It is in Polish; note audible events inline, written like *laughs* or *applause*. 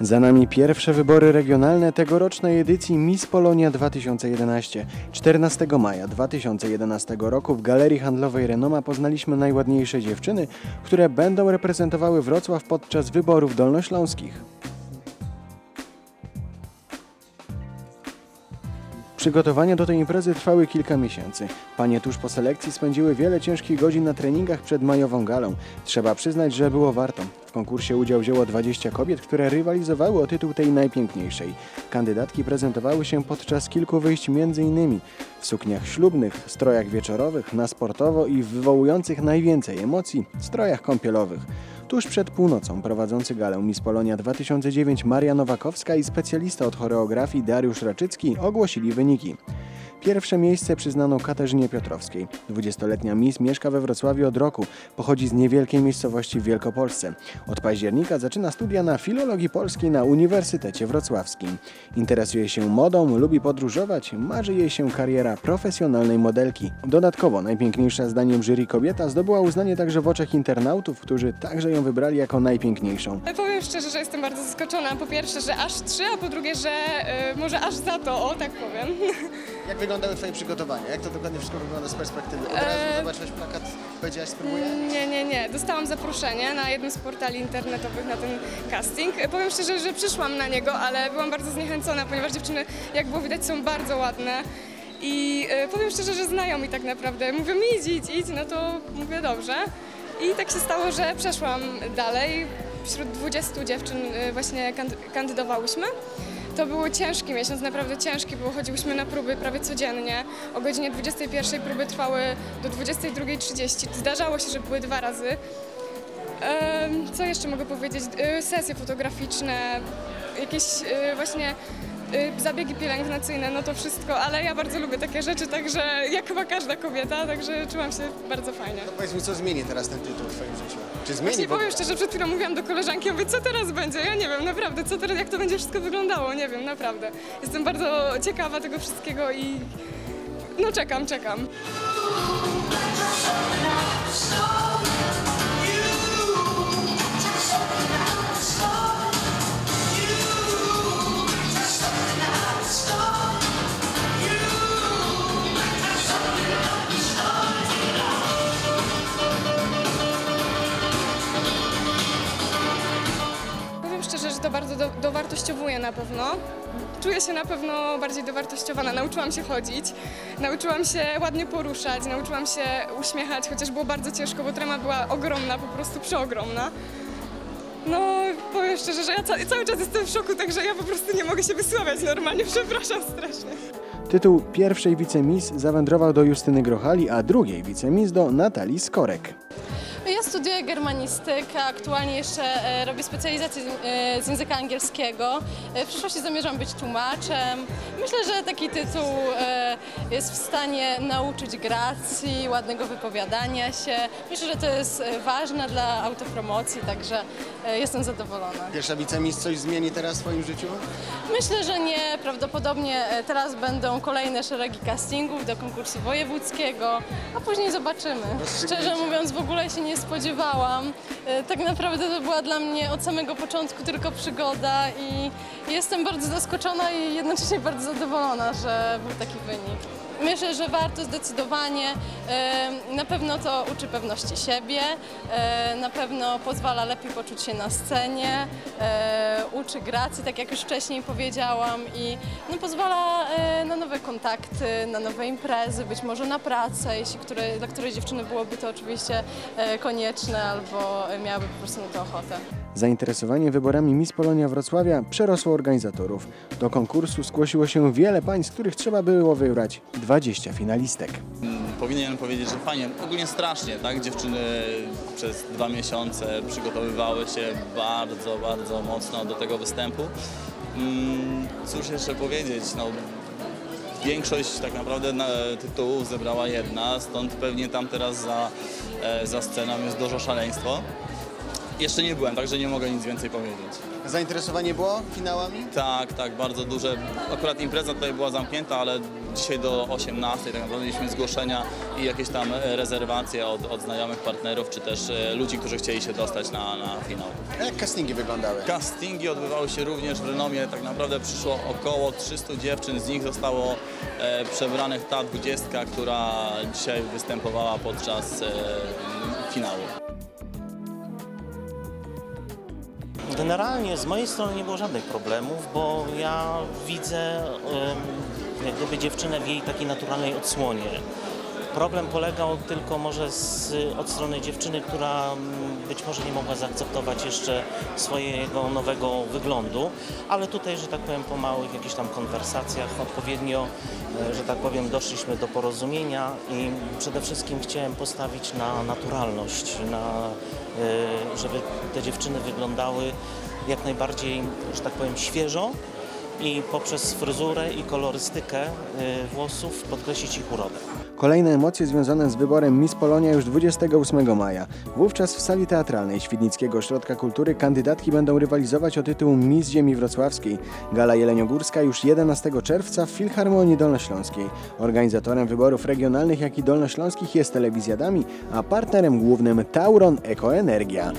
Za nami pierwsze wybory regionalne tegorocznej edycji Miss Polonia 2011. 14 maja 2011 roku w Galerii Handlowej Renoma poznaliśmy najładniejsze dziewczyny, które będą reprezentowały Wrocław podczas wyborów dolnośląskich. Przygotowania do tej imprezy trwały kilka miesięcy. Panie tuż po selekcji spędziły wiele ciężkich godzin na treningach przed majową galą. Trzeba przyznać, że było warto. W konkursie udział wzięło 20 kobiet, które rywalizowały o tytuł tej najpiękniejszej. Kandydatki prezentowały się podczas kilku wyjść m.in. w sukniach ślubnych, strojach wieczorowych, na sportowo i wywołujących najwięcej emocji strojach kąpielowych. Tuż przed północą prowadzący galę Miss Polonia 2009 Maria Nowakowska i specjalista od choreografii Dariusz Raczycki ogłosili wyniki. Pierwsze miejsce przyznano Katarzynie Piotrowskiej. 20-letnia Miss mieszka we Wrocławiu od roku. Pochodzi z niewielkiej miejscowości w Wielkopolsce. Od października zaczyna studia na Filologii Polskiej na Uniwersytecie Wrocławskim. Interesuje się modą, lubi podróżować, marzy jej się kariera profesjonalnej modelki. Dodatkowo najpiękniejsza zdaniem jury kobieta zdobyła uznanie także w oczach internautów, którzy także ją wybrali jako najpiękniejszą. Powiem szczerze, że jestem bardzo zaskoczona. Po pierwsze, że aż trzy, a po drugie, że y, może aż za to, o tak powiem. *laughs* Jak wyglądały Twoje przygotowania? Jak to dokładnie wszystko wygląda z perspektywy? Od razu Eee, zobaczyłeś plakat, powiedziałaś spróbuję? Nie, nie, nie. Dostałam zaproszenie na jednym z portali internetowych na ten casting. Powiem szczerze, że przyszłam na niego, ale byłam bardzo zniechęcona, ponieważ dziewczyny, jak było widać, są bardzo ładne. I y, powiem szczerze, że znają mi tak naprawdę. Mówią mi idź, idź, idź, no to mówię dobrze. I tak się stało, że przeszłam dalej. Wśród 20 dziewczyn y, właśnie kandy- kandydowałyśmy. To był ciężki miesiąc, naprawdę ciężki, bo chodziłyśmy na próby prawie codziennie. O godzinie 21 próby trwały do 22.30. Zdarzało się, że były dwa razy. Co jeszcze mogę powiedzieć? Y, Sesje fotograficzne, jakieś y, właśnie y, zabiegi pielęgnacyjne, no to wszystko, ale ja bardzo lubię takie rzeczy, także jak chyba każda kobieta, także czułam się bardzo fajnie. No powiedz mi, co zmieni teraz ten tytuł w Twoim życiu? Czy zmieni Właśnie powiem szczerze, przed chwilą mówiłam do koleżanki, mówię, co teraz będzie? Ja nie wiem, naprawdę, co teraz, jak to będzie wszystko wyglądało, nie wiem, naprawdę. Jestem bardzo ciekawa tego wszystkiego i no czekam, czekam. Do, dowartościowuje na pewno. Czuję się na pewno bardziej dowartościowana. Nauczyłam się chodzić, nauczyłam się ładnie poruszać, nauczyłam się uśmiechać, chociaż było bardzo ciężko, bo trema była ogromna, po prostu przeogromna. No, powiem szczerze, że ja ca cały czas jestem w szoku, także ja po prostu nie mogę się wysławiać normalnie, *laughs* przepraszam strasznie. Tytuł pierwszej wicemis zawędrował do Justyny Grochali, a drugiej wicemis do Natalii Skorek. Ja studiuję germanistykę, aktualnie jeszcze e, robię specjalizację z, e, języka angielskiego. E, w przyszłości zamierzam być tłumaczem. Myślę, że taki tytuł jest w stanie nauczyć gracji, ładnego wypowiadania się. Myślę, że to jest ważne dla autopromocji, także jestem zadowolona. Pierwsza wicemis coś zmieni teraz w Twoim życiu? Myślę, że nie. Prawdopodobnie teraz będą kolejne szeregi castingów do konkursu wojewódzkiego, a później zobaczymy. Szczerze mówiąc, w ogóle się nie spodziewałam. E, Tak naprawdę to była dla mnie od samego początku tylko przygoda i jestem bardzo zaskoczona i jednocześnie bardzo zadowolona, że był taki wynik. Myślę, że warto zdecydowanie. Na pewno to uczy pewności siebie, na pewno pozwala lepiej poczuć się na scenie, uczy gracji, tak jak już wcześniej powiedziałam i no, pozwala na nowe kontakty, na nowe imprezy, być może na pracę, jeśli które, dla której dziewczyny byłoby to oczywiście e, konieczne albo miałaby po prostu na to ochotę. Zainteresowanie wyborami Miss Polonia Wrocławia przerosło organizatorów. Do konkursu zgłosiło się wiele pań, z których trzeba było wybrać 20 finalistek. Powinienem powiedzieć, że fajnie, ogólnie strasznie, tak? Dziewczyny przez dwa miesiące przygotowywały się bardzo, bardzo mocno do tego występu. Mm, Cóż jeszcze powiedzieć, no większość tak naprawdę na tytułów zebrała jedna, stąd pewnie tam teraz za, e, za sceną jest dużo szaleństwo. Jeszcze nie byłem, także nie mogę nic więcej powiedzieć. Zainteresowanie było finałami? Tak, tak, bardzo duże. Akurat impreza tutaj była zamknięta, ale dzisiaj do 18 tak naprawdę mieliśmy zgłoszenia i jakieś tam e, rezerwacje od, od znajomych partnerów, czy też e, ludzi, którzy chcieli się dostać na, na finał. A jak castingi wyglądały? Castingi odbywały się również w Renomie. Tak naprawdę przyszło około 300 dziewczyn, z nich zostało e, przebranych ta dwudziestka, która dzisiaj występowała podczas e, finału. Generalnie z mojej strony nie było żadnych problemów, bo ja widzę jak gdyby dziewczynę w jej takiej naturalnej odsłonie. Problem polegał tylko może z, od strony dziewczyny, która mm, być może nie mogła zaakceptować jeszcze swojego nowego wyglądu, ale tutaj, że tak powiem, po małych jakichś tam konwersacjach odpowiednio, e, że tak powiem, doszliśmy do porozumienia i przede wszystkim chciałem postawić na naturalność, na, e, żeby te dziewczyny wyglądały jak najbardziej, że tak powiem, świeżo i poprzez fryzurę i kolorystykę e, włosów podkreślić ich urodę. Kolejne emocje związane z wyborem Miss Polonia już 28 maja. Wówczas w sali teatralnej Świdnickiego Ośrodka Kultury kandydatki będą rywalizować o tytuł Miss Ziemi Wrocławskiej. Gala Jeleniogórska już 11 czerwca w Filharmonii Dolnośląskiej. Organizatorem wyborów regionalnych jak i dolnośląskich jest Telewizja Dami, a partnerem głównym Tauron Ekoenergia.